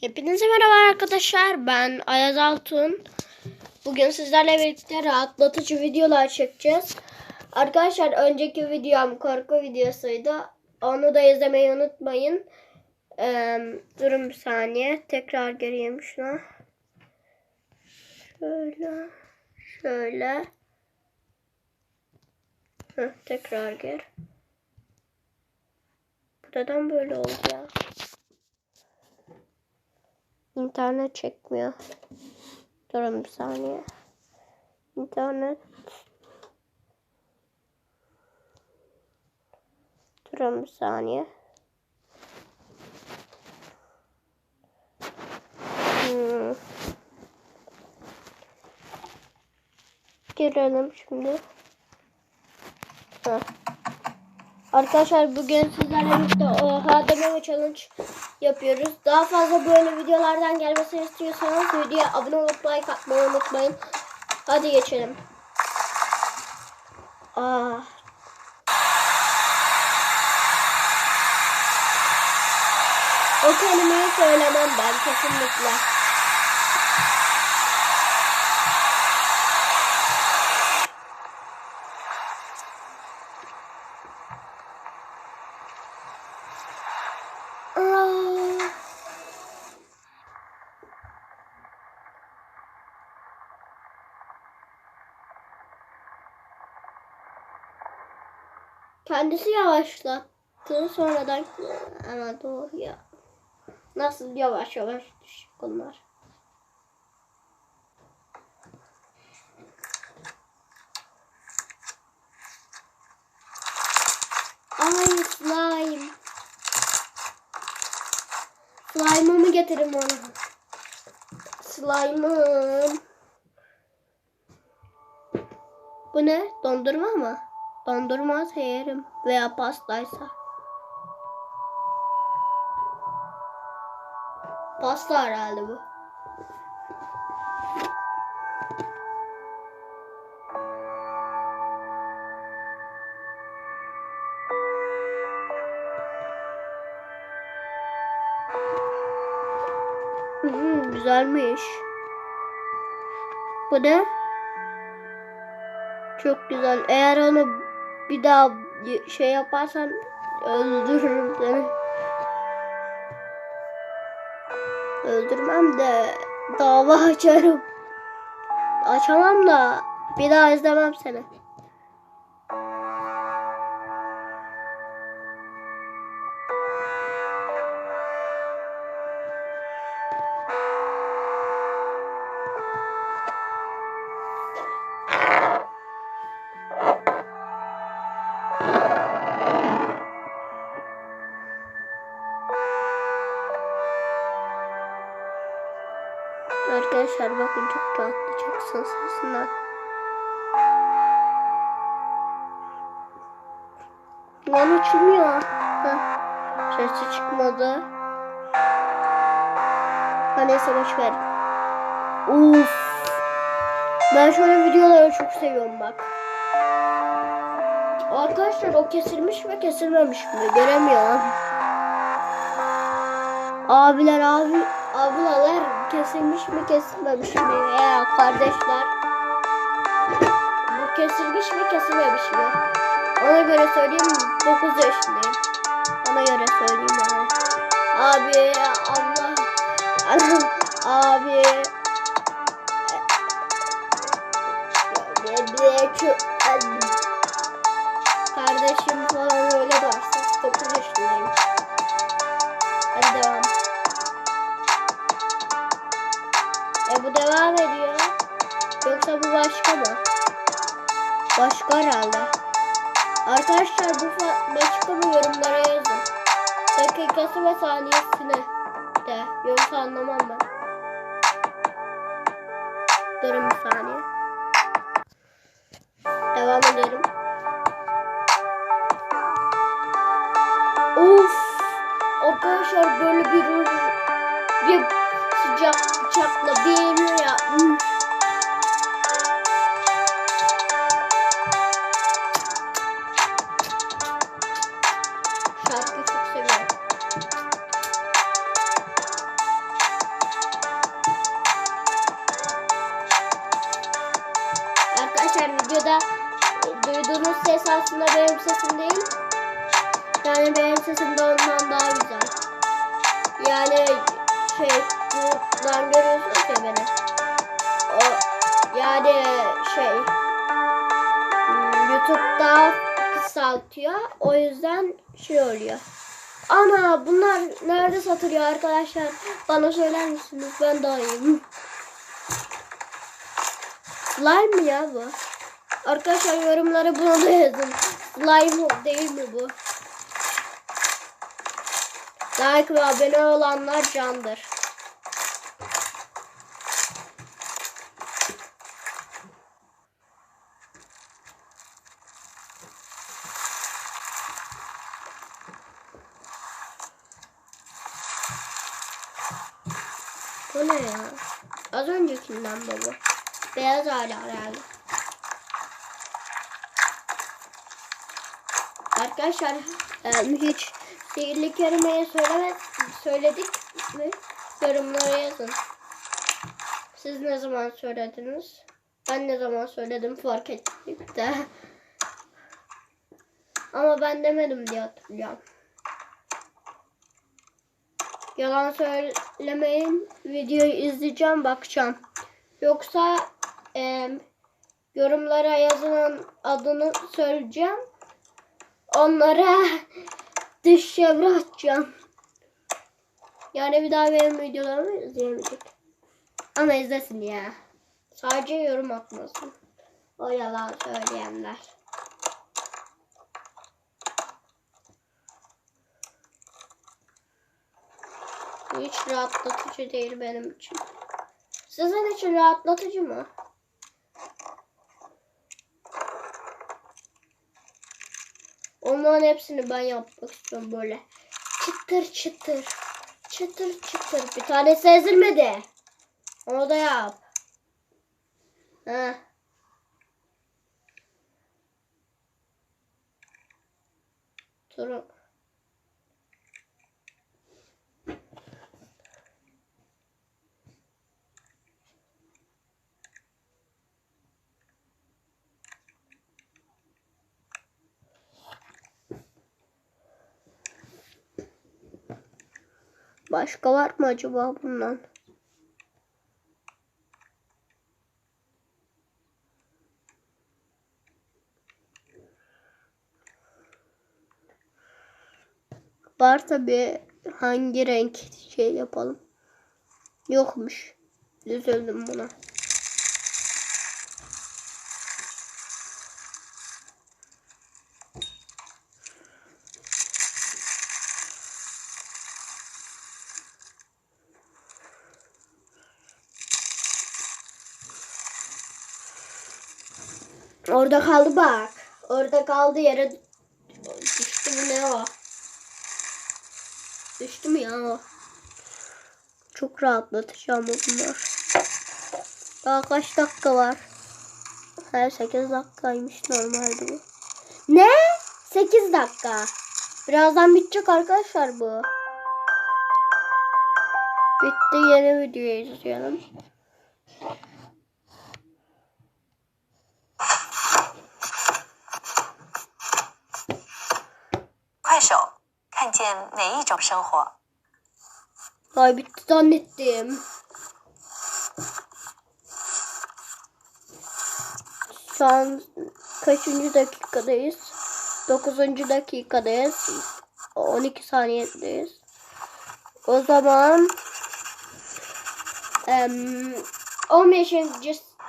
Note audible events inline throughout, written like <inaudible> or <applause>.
Hepinize merhaba arkadaşlar. Ben Ayaz Altun. Bugün sizlerle birlikte rahatlatıcı videolar çekeceğiz. Arkadaşlar önceki videom korku videosuydu. Onu da izlemeyi unutmayın. Ee, durun bir saniye. Tekrar gireyim şuna. Şöyle. Şöyle. Heh, tekrar gir. Bu neden böyle oldu ya? İnternet çekmiyor. Durun bir saniye. İnternet. Durun bir saniye. Hmm. Girelim şimdi. Heh. Arkadaşlar bugün sizlerle birlikte oha dememe challenge yapıyoruz. Daha fazla böyle videolardan gelmesini istiyorsanız videoya abone olup like atmayı unutmayın. Hadi geçelim. Aa. O kelimeyi söylemem ben kesinlikle. Aa. Kendisi yavaşlattı sonradan ama doğru ya. Nasıl yavaş yavaş düşük bunlar. Ay slime. Slime'ımı getirin bana. Slime'ım. Bu ne? Dondurma mı? Dondurma yerim. Veya pastaysa. Pasta herhalde bu. Güzelmiş. Bu ne? Çok güzel. Eğer onu bir daha şey yaparsan öldürürüm seni. Öldürmem de dava açarım. Açamam da bir daha izlemem seni. Arkadaşlar bakın çok rahatlayacaksınız sesinden. Lan. Heh. Sesi çıkmadı. Ha neyse boş ver. Uf. Ben şöyle videoları çok seviyorum bak. Arkadaşlar o kesilmiş mi kesilmemiş mi göremiyorum. Abiler abi ablalar kesilmiş mi kesilmemiş mi veya kardeşler? Bu kesilmiş mi kesilmemiş mi? Ona göre söyleyeyim 9 yaşındayım. Ona göre söyleyeyim yani. Abi abla abi Başka herhalde. Arkadaşlar bu başka mı yorumlara yazın. Dakikası ve saniyesini de. Yoksa anlamam ben. Durun bir saniye. Devam edelim. Of! Arkadaşlar böyle bir bir sıcak bıçakla bir ya. Üf. Sesi aslında benim sesim değil. Yani benim sesim de ondan daha güzel. Yani şey buradan görüyorsunuz ya beni. O yani şey hmm, YouTube'da kısaltıyor. O yüzden şey oluyor. Ana bunlar nerede satılıyor arkadaşlar? Bana söyler misiniz? Ben daha iyiyim. Slime mi ya bu? Arkadaşlar yorumlara bunu da yazın. Slime değil mi bu? Like ve abone olanlar candır. Bu ne ya? Az öncekinden bu? Beyaz hala herhalde. Arkadaşlar e, hiç sihirli kelimeyi söylemek söyledik mi? Yorumlara yazın. Siz ne zaman söylediniz? Ben ne zaman söyledim fark ettik de. Ama ben demedim diye hatırlıyorum. Yalan söylemeyin. Videoyu izleyeceğim, bakacağım. Yoksa e, yorumlara yazılan adını söyleyeceğim. Onlara dış çevre atacağım. Yani bir daha benim videolarımı izleyemeyecek. Ama izlesin ya. Sadece yorum atmasın. O yalan söyleyenler. Hiç rahatlatıcı değil benim için. Sizin için rahatlatıcı mı? Onların hepsini ben yapmak istiyorum böyle. Çıtır çıtır. Çıtır çıtır. Bir tanesi ezilmedi. Onu da yap. Heh. Durun. Başka var mı acaba bundan? Var tabi hangi renk şey yapalım. Yokmuş. Üzüldüm buna. Orada kaldı bak. Orada kaldı yere düştü mü ne o? Düştü mü ya o? Çok rahatlatıcı ama bunlar. Daha kaç dakika var? Her 8 dakikaymış normalde bu. Ne? 8 dakika. Birazdan bitecek arkadaşlar bu. Bitti yeni videoyu izleyelim. 快手，看见哪一种生活？ Ay bitti zannettim. Şu an kaçıncı dakikadayız? 9. dakikadayız. 12 saniyedeyiz. O zaman em, 15.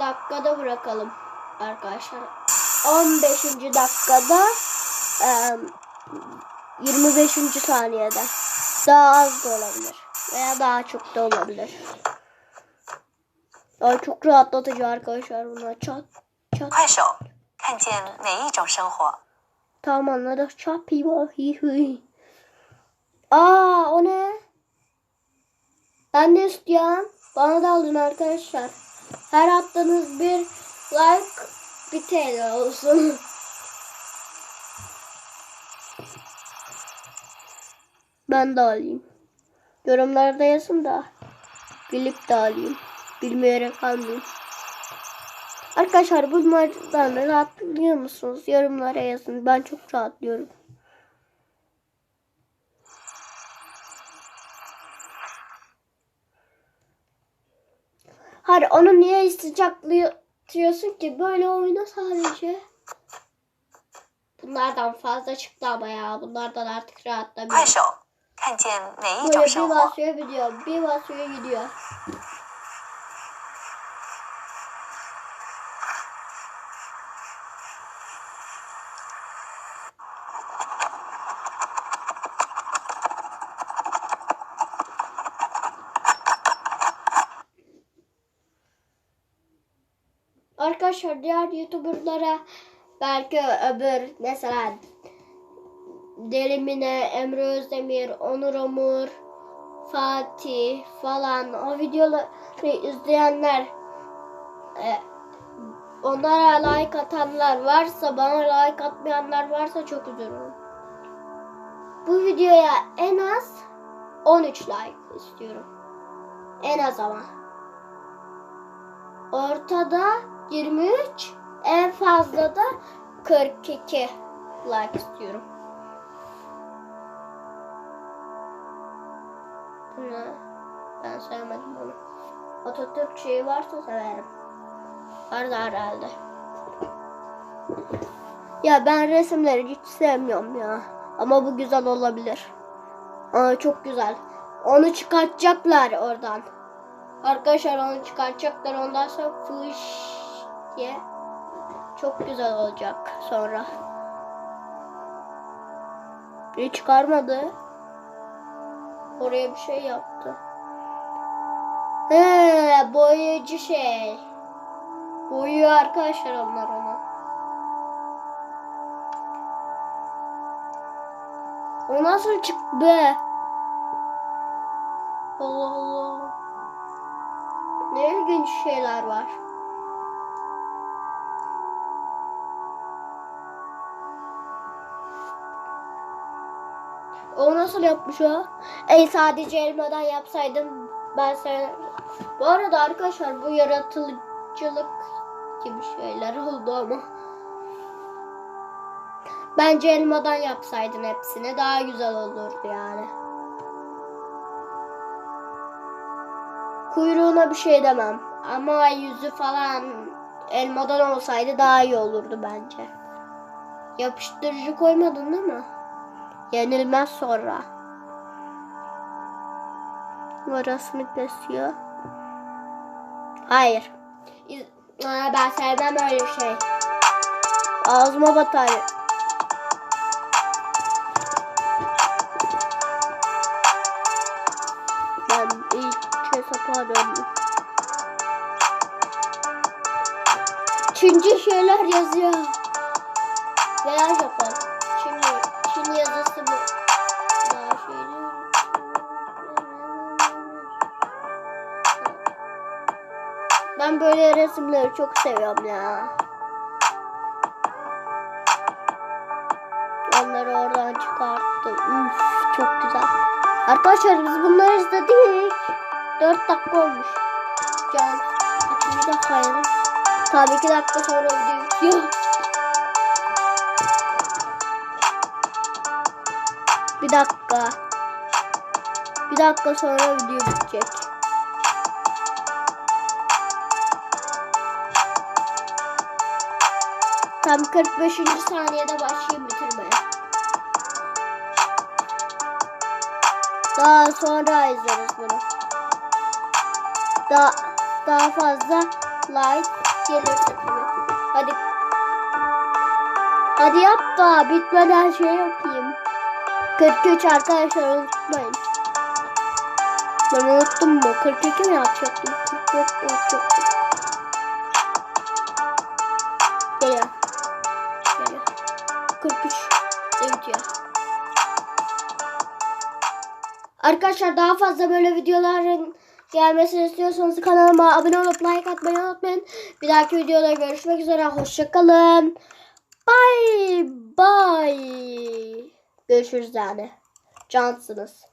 dakikada bırakalım arkadaşlar. 15. dakikada em, 25. saniyede. Daha az da olabilir. Veya daha çok da olabilir. Ay çok rahatlatıcı arkadaşlar bunlar. Çat çat. 快手，看见哪一种生活？ Tamam anladık. Çat pivo hi hi. Aa o ne? Ben de istiyorum. Bana da alın arkadaşlar. Her attığınız bir like bir TL olsun. <laughs> Ben de alayım. Yorumlarda yazın da bilip de alayım. Bilmeyerek almayayım. Arkadaşlar bunlardan rahatlıyor musunuz? Yorumlara yazın. Ben çok rahatlıyorum. Hayır onu niye sıcaklıyorsun ki? Böyle oyna sadece. Bunlardan fazla çıktı ama ya. Bunlardan artık 快 rahatlamıyorum. 手，看见哪一 Böyle 种 bir 生活？ basıyor gidiyor. Bir basıyor gidiyor. Arkadaşlar diğer YouTuber'lara belki öbür mesela Delimine, Emre Özdemir, Onur Omur, Fatih falan o videoları izleyenler e, onlara like atanlar varsa bana like atmayanlar varsa çok üzülürüm. Bu videoya en az 13 like istiyorum. En az ama. Ortada 23, en fazla da 42 like istiyorum. Ne? Ben sevmedim bunu. Atatürk şeyi varsa severim. Var da herhalde. Ya ben resimleri hiç sevmiyorum ya. Ama bu güzel olabilir. Aa, çok güzel. Onu çıkartacaklar oradan. Arkadaşlar onu çıkartacaklar. Ondan sonra fış diye. Çok güzel olacak sonra. Bir çıkarmadı. Oraya bir şey yaptı. He, boyayıcı şey. Boyuyor arkadaşlar onlar onu. O nasıl çıktı be? Allah Allah. Ne ilginç şeyler var. O nasıl yapmış o? Ey sadece elmadan yapsaydım ben sana... Bu arada arkadaşlar bu yaratılıcılık gibi şeyler oldu ama. Bence elmadan yapsaydın hepsini daha güzel olurdu yani. Kuyruğuna bir şey demem. Ama yüzü falan elmadan olsaydı daha iyi olurdu bence. Yapıştırıcı koymadın değil mi? Yenilmez sonra. Orası kesiyor? Hayır. Aa, ben sevmem öyle şey. Ağzıma batar. Ben ilk hesapa döndüm. Çince şeyler yazıyor. Veya Japon. Çin, Çin yazısı böyle resimleri çok seviyorum ya. Onları oradan çıkarttım. Üf, çok güzel. Arkadaşlar biz bunları izledik. 4 dakika olmuş. Can, 2 dakika yani. Tabii 2 dakika sonra video bitiyor. Bir dakika. Bir dakika sonra video bitecek. Tam 45. saniyede başlayayım bitirmeye. Daha sonra izleriz bunu. Daha, daha fazla like gelirse tabii. Hadi. Hadi yap da bitmeden şey yapayım. 43 arkadaşlar unutmayın. Ben unuttum mu? 42 mi yapacaktım? 44 yapacaktım. Geliyor. Geliyor. 43 de. Arkadaşlar daha fazla böyle videoların gelmesini istiyorsanız kanalıma abone olup like atmayı unutmayın. Bir dahaki videoda görüşmek üzere. Hoşçakalın. Bye bye. Görüşürüz yani. Cansınız.